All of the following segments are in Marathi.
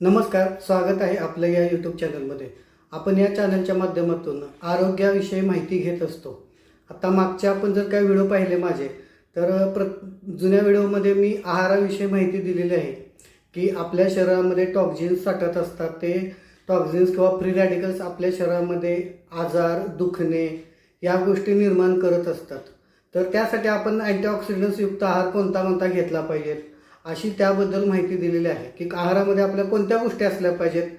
नमस्कार स्वागत आहे आपलं या यूट्यूब चॅनलमध्ये आपण या चॅनलच्या माध्यमातून आरोग्याविषयी माहिती घेत असतो. आता मागच्या आपण जर काही व्हिडिओ पाहिले माझे तर प्र जुन्या व्हिडिओमध्ये मी आहाराविषयी माहिती दिलेली आहे की आपल्या शरीरामध्ये टॉक्झिन्स साठत असतात. ते टॉक्झिन्स किंवा फ्री रॅडिकल्स आपल्या शरीरामध्ये आजार दुखणे या गोष्टी निर्माण करत असतात. तर त्यासाठी आपण अँटीऑक्सिडंट्स युक्त आहार कोणता कोणता घेतला पाहिजे अशी त्याबद्दल माहिती दिलेली आहे की आहारामध्ये आपल्या कोणत्या गोष्टी असल्या पाहिजेत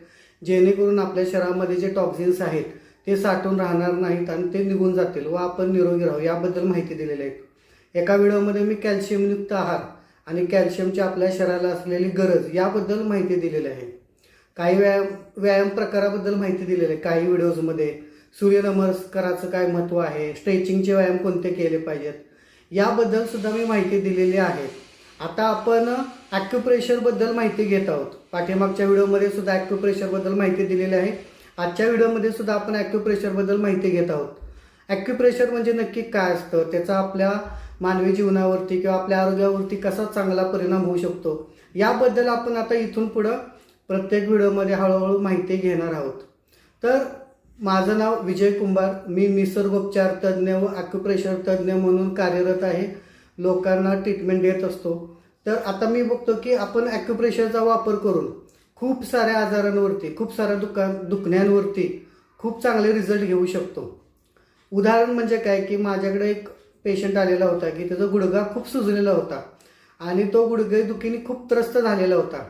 जेणेकरून आपल्या शरीरामध्ये जे टॉक्झिन्स आहेत ते साठून राहणार नाहीत आणि ते निघून जातील व आपण निरोगी राहू याबद्दल माहिती दिलेली आहे. एका व्हिडिओमध्ये मी कॅल्शियमयुक्त आहार आणि कॅल्शियमची आपल्या शरीराला असलेली गरज याबद्दल माहिती दिलेली आहे. काही व्यायाम व्यायाम प्रकाराबद्दल माहिती दिलेली आहे. काही व्हिडिओजमध्ये सूर्यनमस्काराचं काय महत्त्व आहे स्ट्रेचिंगचे व्यायाम कोणते केले पाहिजेत याबद्दल सुद्धा मी माहिती दिलेली आहे. आता आपण ॲक्युप्रेशरबद्दल माहिती घेत आहोत. पाठीमागच्या व्हिडिओमध्ये सुद्धा ॲक्युप्रेशरबद्दल माहिती दिलेली आहे. आजच्या व्हिडिओमध्ये सुद्धा आपण ॲक्युप्रेशरबद्दल माहिती घेत आहोत. ॲक्युप्रेशर म्हणजे नक्की काय असतं? त्याचा आपल्या मानवी जीवनावरती किंवा आपल्या आरोग्यावरती कसा चांगला परिणाम होऊ शकतो? याबद्दल आपण आता इथून पुढं प्रत्येक व्हिडिओमध्ये हळूहळू माहिती घेणार आहोत. तर माझं नाव विजय कुंभार. मी निसर्गोपचार तज्ज्ञ व ॲक्युप्रेशर तज्ज्ञ म्हणून कार्यरत आहे. लोकांना ट्रीटमेंट देत असतो. तर आता मी बघतो की आपण ॲक्युप्रेशरचा वापर करून खूप साऱ्या आजारांवरती खूप साऱ्या दुका दुखण्यांवरती खूप चांगले रिझल्ट घेऊ शकतो. उदाहरण म्हणजे काय की माझ्याकडे एक पेशंट आलेला होता की त्याचा गुडघा खूप सुजलेला होता आणि तो गुडघे दुखीने खूप त्रस्त झालेला होता.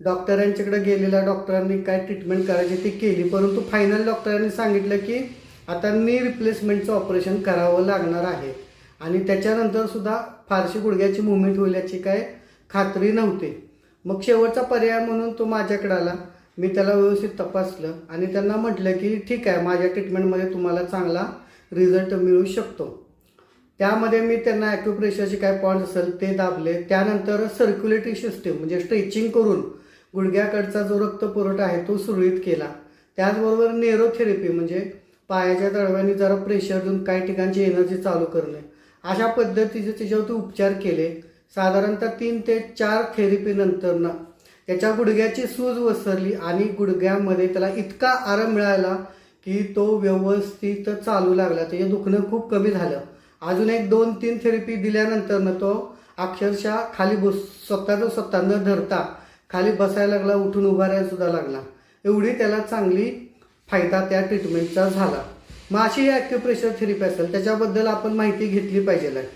डॉक्टरांच्याकडे गेलेला डॉक्टरांनी काय ट्रीटमेंट करायची ती केली परंतु फायनल डॉक्टरांनी सांगितलं की आता नी रिप्लेसमेंटचं ऑपरेशन करावं लागणार आहे. आणि त्याच्यानंतर सुद्धा फारशी गुडघ्याची मुवमेंट होईल याची काय खात्री नव्हती. मग शेवटचा पर्याय म्हणून तो माझ्याकडे आला. मी त्याला व्यवस्थित तपासलं आणि त्यांना म्हटलं की ठीक आहे माझ्या ट्रीटमेंटमध्ये तुम्हाला चांगला रिझल्ट मिळू शकतो. त्यामध्ये मी त्यांना ॲक्युप्रेशरचे काय पॉईंट असेल ते दाबले. त्यानंतर सर्क्युलेटरी सिस्टीम म्हणजे स्ट्रेचिंग करून गुडघ्याकडचा जो रक्तपुरवठा आहे तो सुरळीत केला. त्याचबरोबर नेरोथेरपी म्हणजे पायाच्या तळव्याने जरा प्रेशर देऊन काही ठिकाणची एनर्जी चालू करणे. अशा पद्धतीचे त्याच्यावरती उपचार केले. साधारणतः तीन ते चार थेरपी नंतर त्याच्या गुडघ्याची सूज वसरली आणि गुडघ्यामध्ये त्याला इतका आराम मिळाला की तो व्यवस्थित चालू लागला. त्याचे दुखणं खूप कमी झालं. अजून एक दोन तीन थेरपी दिल्यानंतर न तो अक्षरशः खाली बस स्वतःचं स्वतः न धरता खाली बसायला लागला उठून उभारायला सुद्धा लागला. एवढी त्याला चांगली फायदा त्या ट्रीटमेंटचा झाला. मग अशी ॲक्युप्रेशर थेरपी असेल त्याच्याबद्दल आपण माहिती घेतली पाहिजे आहे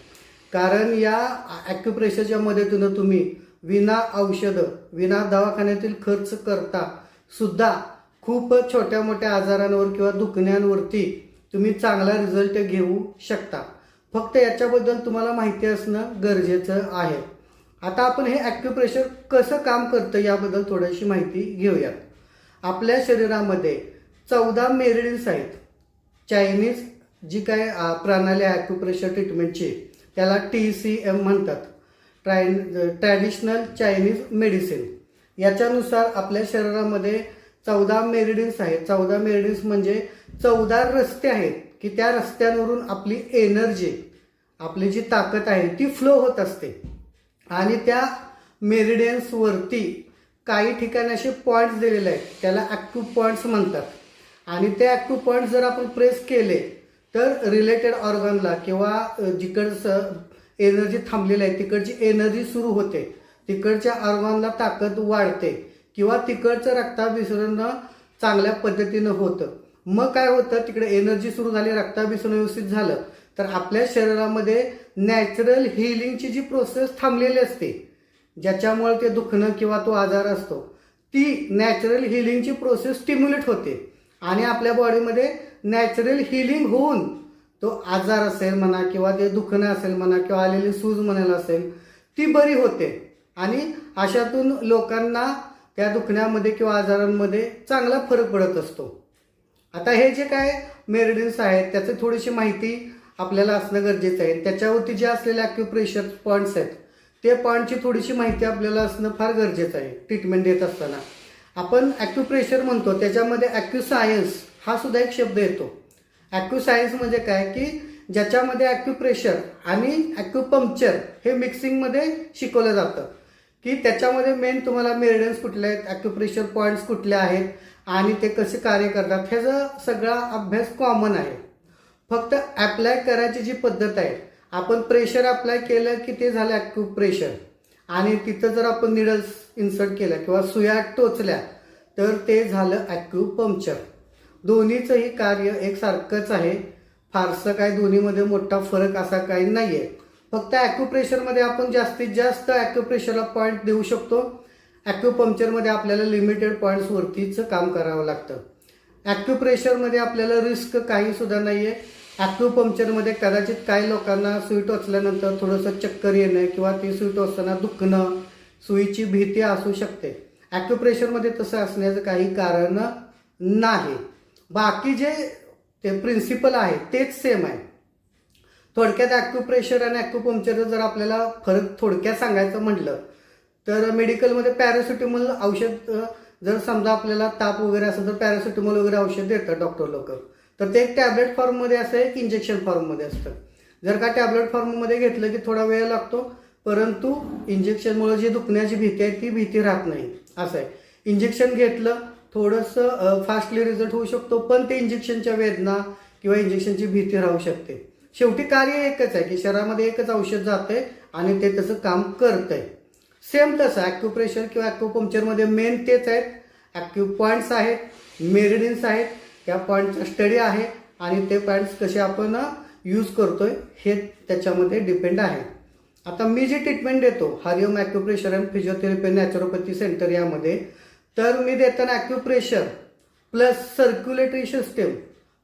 कारण या ॲक्युप्रेशरच्या मदतीनं तुम्ही विना औषधं विना दवाखान्यातील खर्च करता सुद्धा खूप छोट्या मोठ्या आजारांवर किंवा दुखण्यांवरती तुम्ही चांगला रिझल्ट घेऊ शकता. फक्त याच्याबद्दल तुम्हाला माहिती असणं गरजेचं आहे. आता आपण हे ॲक्युप्रेशर कसं काम करतं याबद्दल थोडीशी माहिती घेऊयात. आपल्या शरीरामध्ये चौदा मेरिडिन्स आहेत. चायनीज जी काय प्रणाली आहे ॲक्युप्रेशर ट्रीटमेंटची त्याला टी सी एम म्हणतात. ट्राय ट्रॅडिशनल चायनीज मेडिसिन याच्यानुसार आपल्या शरीरामध्ये चौदा मेरिडिन्स आहेत. चौदा मेरिडिन्स म्हणजे चौदा रस्ते आहेत की त्या रस्त्यांवरून आपली एनर्जी आपली जी ताकद आहे ती फ्लो होत असते. आणि त्या मेरिडियन्सवरती काही ठिकाणी असे पॉईंट्स दिलेले आहेत. त्याला ॲक्टिव पॉईंट्स म्हणतात. आणि ते ॲक्टिव्ह पॉईंट जर आपण प्रेस केले तर रिलेटेड ऑर्गनला किंवा जिकडचं एनर्जी थांबलेली आहे तिकडची एनर्जी सुरू होते. तिकडच्या ऑर्गनला ताकद वाढते किंवा तिकडचं रक्ताभिसरण चांगल्या पद्धतीनं होतं. मग काय होतं तिकडे एनर्जी सुरू झाली रक्ताभिसरण व्यवस्थित झालं तर आपल्या शरीरामध्ये नॅचरल हिलिंगची जी प्रोसेस थांबलेली असते ज्याच्यामुळे ते दुखणं किंवा तो आजार असतो ती नॅचरल हिलिंगची प्रोसेस स्टिम्युलेट होते. आणि आपल्या बॉडीमध्ये नॅचरल हिलिंग होऊन तो आजार असेल म्हणा किंवा ते दुखणं असेल म्हणा किंवा आलेली सूज म्हणायला असेल ती बरी होते. आणि अशातून लोकांना त्या दुखण्यामध्ये किंवा आजारांमध्ये चांगला फरक पडत असतो. आता हे जे काय मेरिडिन्स आहेत त्याची थोडीशी माहिती आपल्याला असणं गरजेचं आहे. त्याच्यावरती जे असलेले ॲक्युप्रेशर पॉईंट्स आहेत ते पॉईंटची थोडीशी माहिती आपल्याला असणं फार गरजेचं आहे ट्रीटमेंट देत असताना. आपण ॲक्युप्रेशर म्हणतो त्याच्यामध्ये ॲक्युसायन्स हा सुद्धा एक शब्द येतो. ॲक्युसायन्स म्हणजे काय? की ज्याच्यामध्ये ॲक्युप्रेशर आणि ॲक्युपंक्चर हे मिक्सिंगमध्ये शिकवलं जातं. की त्याच्यामध्ये मेन तुम्हाला मेरिडन्स कुठले आहेत ॲक्युप्रेशर पॉईंट्स कुठले आहेत आणि ते कसे कार्य करतात ह्याचा सगळा अभ्यास कॉमन आहे. फक्त ॲप्लाय करायची जी पद्धत आहे आपण प्रेशर अप्लाय केलं की ते झालं ॲक्युप्रेशर आणि तिथं जर आपण निडल्स इन्सर्ट केल्या किंवा सुया टोचल्या तर ते झालं ॲक्युपंक्चर दोन्हीचंही कार्य एकसारखंच आहे. फारसं काय दोन्हीमध्ये मोठा फरक असा काही नाही आहे फक्त ॲक्युप्रेशरमध्ये आपण जास्तीत जास्त ॲक्युप्रेशरला पॉईंट देऊ शकतो. ॲक्युपंक्चरमध्ये आपल्याला लिमिटेड पॉईंट्सवरतीच काम करावं लागतं. ॲक्युप्रेशरमध्ये आपल्याला रिस्क काहीसुद्धा नाही आहे ॲक्युपंक्चरमध्ये कदाचित काही लोकांना सुई टोचल्यानंतर थोडंसं चक्कर येणं किंवा ती सुई टोचताना दुखणं सुईची भीती असू शकते. ॲक्युप्रेशरमध्ये तसं असण्याचं काही कारण नाही. बाकी जे ते प्रिन्सिपल आहे तेच सेम आहे. थोडक्यात ॲक्युप्रेशर आणि ॲक्युपंक्चर जर आपल्याला फरक थोडक्यात सांगायचं म्हटलं तर मेडिकलमध्ये पॅरासिटेमॉल औषध जर समजा आपल्याला ताप वगैरे असेल तर पॅरासिटेमॉल वगैरे औषध देतात डॉक्टर लोक. तर ते एक टॅबलेट फॉर्ममध्ये असतं एक इंजेक्शन फॉर्ममध्ये असतं. जर का टॅबलेट फॉर्ममध्ये घेतलं की थोडा वेळ लागतो परंतु इंजेक्शनमुळे जी दुखण्याची भीती आहे ती भीती राहत नाही. असं आहे. इंजेक्शन घेतलं थोडंसं फास्टली रिझल्ट होऊ शकतो पण ते इंजेक्शनच्या वेदना किंवा इंजेक्शनची भीती राहू शकते. शेवटी कार्य एकच आहे की शरीरामध्ये एकच औषध जाते आणि ते तसं काम करतंय. सेम तसं ॲक्युप्रेशर किंवा ॲक्युपंक्चरमध्ये मेन तेच आहेत. ॲक्यू पॉईंट्स आहेत मेरिडिन्स आहेत या पॉईंटचा स्टडी आहे आणि ते पॉईंट्स कसे आपण यूज करतोय हे त्याच्यामध्ये डिपेंड आहे. आता मी जी ट्रीटमेंट देतो Hariom acupressure and physiotherapy naturopathy centre यामध्ये तर मी देताना acupressure plus circulatory system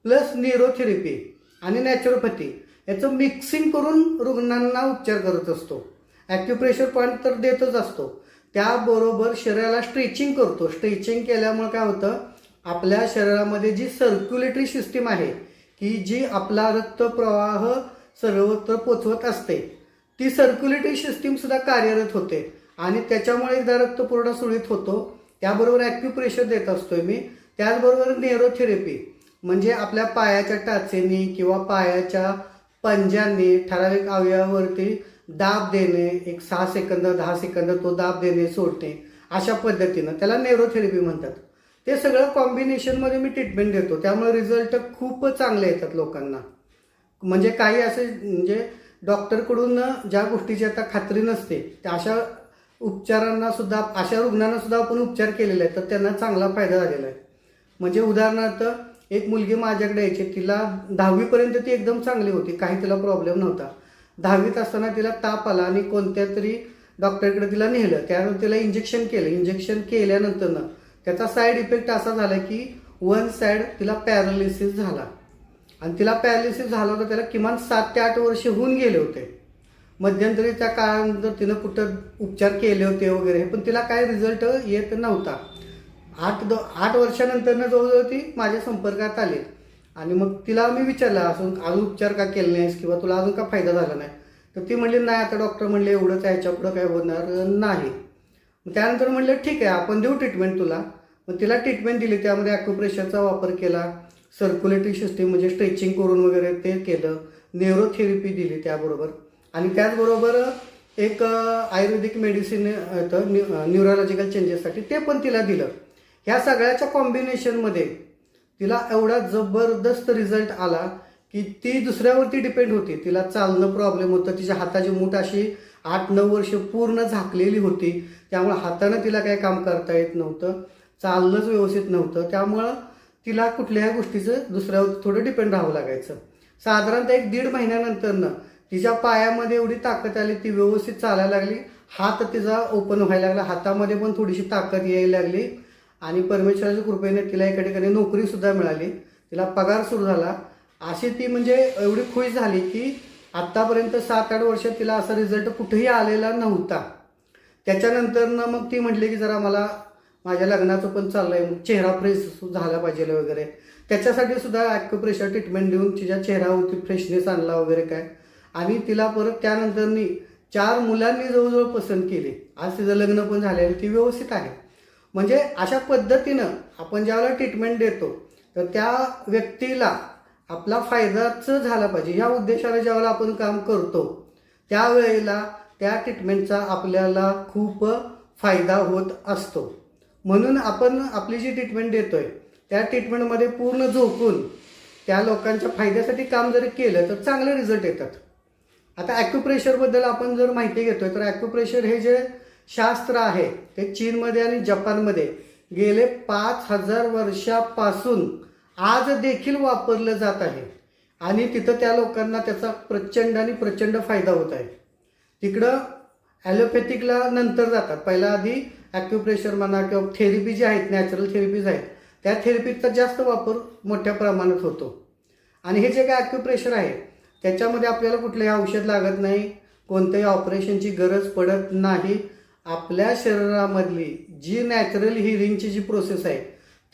plus neurotherapy आणि नॅचरोपॅथी याचं मिक्सिंग करून रुग्णांना उपचार करत असतो. ॲक्युप्रेशर पॉईंट तर देतच असतो. त्याबरोबर शरीराला स्ट्रेचिंग करतो. स्ट्रेचिंग केल्यामुळे काय होतं? आपल्या शरीरामध्ये जी सर्क्युलेटरी सिस्टीम आहे की जी आपला रक्तप्रवाह सर्वत्र पोचवत असते ती सर्क्युलेटरी सिस्टीम सुद्धा कार्यरत होते. आणि त्याच्यामुळे एकदा रक्तपुरवठा सुरळीत होतो त्याबरोबर ॲक्युप्रेशर देत असतोय मी. त्याचबरोबर नेरोथेरपी म्हणजे आपल्या पायाच्या टाचेनी किंवा पायाच्या पंजांनी ठराविक अवयवावरती दाब देणे एक सहा सेकंद दहा सेकंद तो दाब देणे सोडणे अशा पद्धतीनं. त्याला नेरोथेरपी म्हणतात. ते सगळं कॉम्बिनेशनमध्ये मी ट्रीटमेंट देतो. त्यामुळे रिझल्ट खूप चांगले येतात लोकांना. म्हणजे काही असे म्हणजे डॉक्टरकडून ज्या गोष्टीची आता खात्री नसते त्या अशा उपचारांना सुद्धा अशा रुग्णांना सुद्धा आपण उपचार केलेले आहेत तर त्यांना चांगला फायदा झालेला आहे. म्हणजे उदाहरणार्थ एक मुलगी माझ्याकडे यायची तिला दहावीपर्यंत ती एकदम चांगली होती काही तिला प्रॉब्लेम नव्हता. दहावीत असताना तिला ताप आला आणि कोणत्या तरी डॉक्टरकडे तिला नेलं त्यानंतर तिला इंजेक्शन केलं. इंजेक्शन केल्यानंतरनं त्याचा साईड इफेक्ट असा झाला की वन साईड तिला पॅरालिसिस झाला. आणि तिला पॅरालिसिस झाला होता त्याला किमान सात ते आठ वर्ष होऊन गेले होते. मध्यंतरी त्या काळानंतर तिनं कुठं उपचार केले होते वगैरे पण तिला काय रिझल्ट येत नव्हता. आठ द आठ वर्षानंतरनं जवळजवळ ती माझ्या संपर्कात आली. आणि मग तिला मी विचारलं अजून अजून उपचार का केले नाहीस किंवा तुला अजून का फायदा झाला नाही? तर ती म्हणली नाही आता डॉक्टर म्हणले एवढंच आहे ह्याच्या पुढं काय होणार नाही. त्यानंतर म्हणलं ठीक आहे आपण देऊ ट्रीटमेंट तुला. मग तिला ट्रीटमेंट दिली त्यामध्ये ॲक्युप्रेशरचा वापर केला. सर्क्युलेटरी सिस्टीम म्हणजे स्ट्रेचिंग करून वगैरे ते केलं. न्यूरोथेरपी दिली त्याबरोबर. आणि त्याचबरोबर एक आयुर्वेदिक मेडिसिन येतं न्यू न्यूरोलॉजिकल चेंजेससाठी ते पण तिला दिलं. ह्या सगळ्याच्या कॉम्बिनेशनमध्ये तिला एवढा जबरदस्त रिझल्ट आला की ती दुसऱ्यावरती डिपेंड होती. तिला चालणं प्रॉब्लेम होतं. तिच्या हाताची मूठ अशी आठ नऊ वर्ष पूर्ण झाकलेली होती. त्यामुळं हातानं तिला काही काम करता येत नव्हतं. चालणंच व्यवस्थित नव्हतं. त्यामुळं तिला कुठल्याही गोष्टीचं दुसऱ्यावर थोडं डिपेंड राहावं लागायचं. साधारणतः एक दीड महिन्यानंतरनं तिच्या पायामध्ये एवढी ताकद आली ती व्यवस्थित चालायला लागली. हात तिचा ओपन व्हायला लागला. हातामध्ये पण थोडीशी ताकद यायला लागली. आणि परमेश्वराच्या कृपेने तिला एका ठिकाणी नोकरी सुद्धा मिळाली. तिला पगार सुरू झाला. अशी ती म्हणजे एवढी खुश झाली की आत्तापर्यंत सात आठ वर्षात तिला असा रिझल्ट कुठेही आलेला नव्हता. त्याच्यानंतरनं मग ती म्हटली की जरा मला माझ्या लग्नाचं पण चाललंय. मग चेहरा फ्रेश झाला पाहिजे वगैरे. त्याच्यासाठी सुद्धा ॲक्युप्रेशर ट्रीटमेंट देऊन तिच्या चेहऱ्यावरती फ्रेशनेस आणला वगैरे काय. आणि तिला परत त्यानंतरनी चार मुलांनी जवळजवळ पसंत केली. आज तिचं लग्न पण झालेलं ती व्यवस्थित आहे. म्हणजे अशा पद्धतीनं आपण ज्यावेळेला ट्रीटमेंट देतो तर त्या व्यक्तीला आपला फायदाच झाला पाहिजे. ह्या उद्देशाने ज्यावेळेला आपण काम करतो त्यावेळेला त्या ट्रीटमेंटचा आपल्याला खूप फायदा होत असतो. म्हणून आपण आपली जी ट्रीटमेंट देतोय त्या ट्रीटमेंटमध्ये पूर्ण झोकून त्या लोकांच्या फायद्यासाठी काम जर केलं तर चांगले रिझल्ट येतात. आता ॲक्युप्रेशरबद्दल आपण जर माहिती घेतोय तर ॲक्युप्रेशर हे जे शास्त्र आहे ते चीनमध्ये आणि जपानमध्ये गेले पाच हजार वर्षापासून आज देखील वापरलं जात आहे. आणि तिथं त्या लोकांना त्याचा प्रचंड आणि प्रचंड फायदा होत आहे. तिकडं ॲलोपॅथिकला नंतर जातात. पहिला आधी ॲक्युप्रेशर म्हणा किंवा थेरपी जी आहेत नॅचरल थेरपीज आहेत त्या थेरपीचा जास्त वापर मोठ्या प्रमाणात होतो. आणि हे जे काय ॲक्युप्रेशर आहे त्याच्यामध्ये आपल्याला कुठलंही औषध लागत नाही कोणत्याही ऑपरेशनची गरज पडत नाही. आपल्या शरीरामधली जी नॅचरल हिरिंगची जी प्रोसेस आहे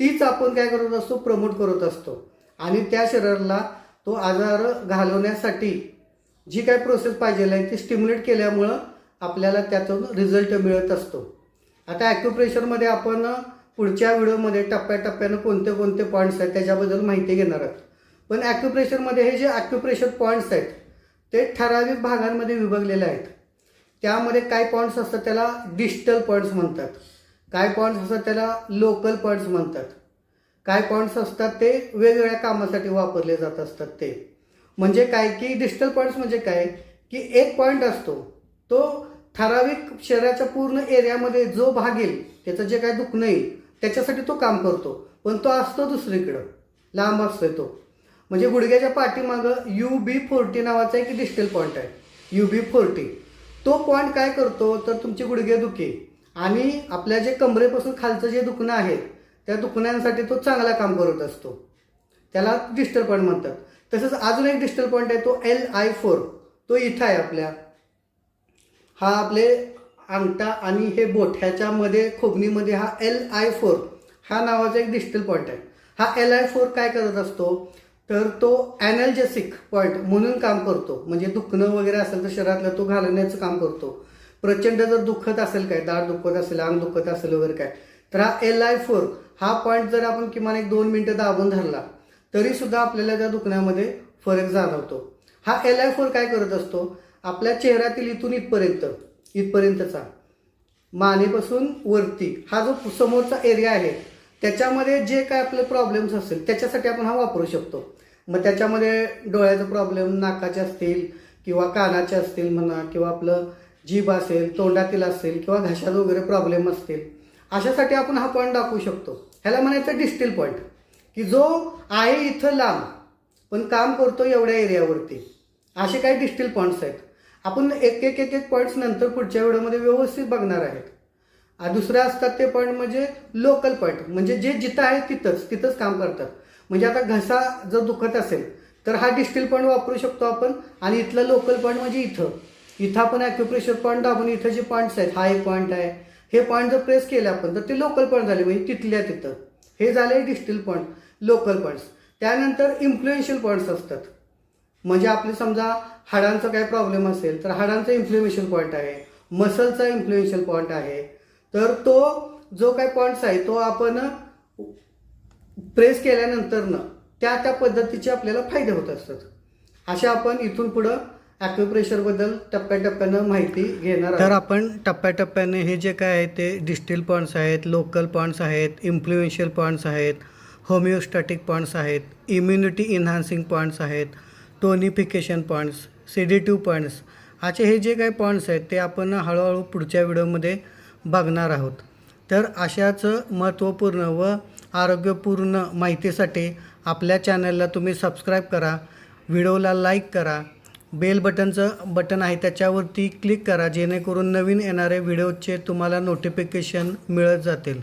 तीच आपण काय करत असतो प्रमोट करत असतो. आणि त्या शरीराला तो आजार घालवण्यासाठी जी काय प्रोसेस पाहिजे आहे ती स्टिम्युलेट केल्यामुळं आपल्याला त्यातून रिझल्ट मिळत असतो. आता ॲक्युप्रेशरमध्ये आपण पुढच्या व्हिडिओमध्ये टप्प्याटप्प्यानं कोणते कोणते पॉईंट्स आहेत त्याच्याबद्दल माहिती घेणार आहोत. पण ॲक्युप्रेशरमध्ये हे जे ॲक्युप्रेशर पॉईंट्स आहेत ते ठराविक भागांमध्ये विभागलेले आहेत. त्यामध्ये काय पॉईंट्स असतात त्याला डिजिटल पॉईंट्स म्हणतात. काय पॉईंट्स असतात त्याला लोकल पॉईंट्स म्हणतात. काय पॉईंट्स असतात ते वेगवेगळ्या कामासाठी वापरले जात असतात ते. म्हणजे काय की डिजिटल पॉईंट्स म्हणजे काय की एक पॉईंट असतो तो ठराविक शरीराच्या पूर्ण एरियामध्ये जो भाग येईल त्याचं जे काय दुखणं येईल त्याच्यासाठी तो काम करतो. पण तो असतो दुसरीकडं. लांब असतोय तो. म्हणजे गुडघ्याच्या पाठीमागं यू बी फोर्टी नावाचा एक डिस्टल पॉईंट आहे. यू बी फोर्टी तो पॉईंट काय करतो? तर तुमचे गुडघे दुखे. आणि आपल्या जे कमरेपासून खालचं जे दुखणं आहे त्या दुखण्यांसाठी तो चांगला काम करत असतो. त्याला डिस्टल पॉईंट म्हणतात. तसंच अजून एक डिस्टल पॉईंट आहे तो एल आय फोर तो इथं आहे आपल्या. हा आपले अंगठा आणि हे बोट ह्याच्यामध्ये खोबणीमध्ये हा एल आय फोर हा नावाचा एक डिजिटल पॉईंट आहे. हा एल आय फोर काय करत असतो? तर तो ॲनल्जेसिक पॉईंट म्हणून काम करतो. म्हणजे दुखणं वगैरे असेल तर शरीरातलं तो घालवण्याचं काम करतो. प्रचंड जर दुखत असेल काय दाढ दुखत असेल अंग दुखत असेल वगैरे काय तर हा एल आय फोर हा पॉईंट जर आपण किमान एक दोन मिनटं दाबून धरला तरी सुद्धा आपल्याला त्या दुखण्यामध्ये फरक जाणवतो. हा एल आय फोर काय करत असतो? आपल्या चेहऱ्यातील इथून इथपर्यंत इथपर्यंतचा मानेपासून वरती हा जो समोरचा एरिया आहे त्याच्यामध्ये जे काय आपले प्रॉब्लेम्स असतील त्याच्यासाठी आपण हा वापरू शकतो. मग त्याच्यामध्ये डोळ्याचा प्रॉब्लेम नाकाचे असतील किंवा कानाचे असतील म्हणा किंवा आपलं जीभ असेल तोंडातील असेल किंवा घशात वगैरे प्रॉब्लेम असतील अशासाठी आपण हा पॉईंट दाखवू शकतो. ह्याला म्हणायचं डिस्टिल पॉईंट की जो आहे इथं लांब पण काम करतो एवढ्या एरियावरती असे काही डिस्टिल पॉईंट्स आहेत. आपण एक एक एक एक पॉईंट्स नंतर पुढच्या व्हिडिओमध्ये व्यवस्थित बघणार आहेत. दुसरे असतात ते पॉईंट म्हणजे लोकल पॉईंट म्हणजे जे जिथं आहे तिथंच तिथंच काम करतात. म्हणजे आता घसा जर दुखत असेल तर हा डिस्टिल पॉईंट वापरू शकतो आपण. आणि इथलं लोकल पॉईंट म्हणजे इथं. इथं आपण ॲक्युप्रेशर पॉईंट दाबून इथं जे पॉईंट्स आहेत हा एक पॉईंट आहे. हे पॉईंट जर प्रेस केले आपण तर ते लोकल पॉईंट झाले. म्हणजे तिथल्या तिथं. हे झाले डिस्टिल पॉईंट लोकल पॉईंट्स त्यानंतर इन्फ्लुएन्शियल पॉईंट्स असतात. म्हणजे आपले समजा हाडांचा काय प्रॉब्लेम असेल तर हाडांचा इन्फ्लेमेशन पॉईंट आहे मसलचा इन्फ्लुएन्शियल पॉईंट आहे. तर तो जो काय पॉईंट्स आहे तो आपण प्रेस केल्यानंतरनं त्या त्या पद्धतीचे आपल्याला फायदे होत असतात. अशा आपण इथून पुढं ॲक्युप्रेशरबद्दल टप्प्याटप्प्यानं माहिती घेणार तर आपण टप्प्याटप्प्याने हे जे काय आहे ते डिस्टिल पॉईंट्स आहेत लोकल पॉईंट्स आहेत इन्फ्लुएन्शियल पॉईंट्स आहेत होमिओस्टॅटिक पॉईंट्स आहेत इम्युनिटी इन्हान्सिंग पॉईंट्स आहेत टोनिफिकेशन पॉईंट्स सिडेटिव्ह पॉईंट्स असे हे जे काही पॉईंट्स आहेत ते आपण हळूहळू पुढच्या व्हिडिओमध्ये बघणार आहोत. तर अशाच महत्त्वपूर्ण व आरोग्यपूर्ण माहितीसाठी आपल्या चॅनलला तुम्ही सबस्क्राईब करा व्हिडिओला लाईक करा बेल बटनचं बटन आहे त्याच्यावरती क्लिक करा जेणेकरून नवीन येणारे व्हिडिओचे तुम्हाला नोटिफिकेशन मिळत जातील.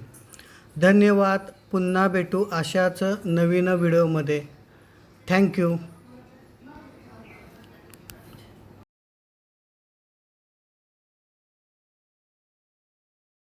धन्यवाद पुन्हा भेटू अशाच नवीन व्हिडिओमध्ये. थँक्यू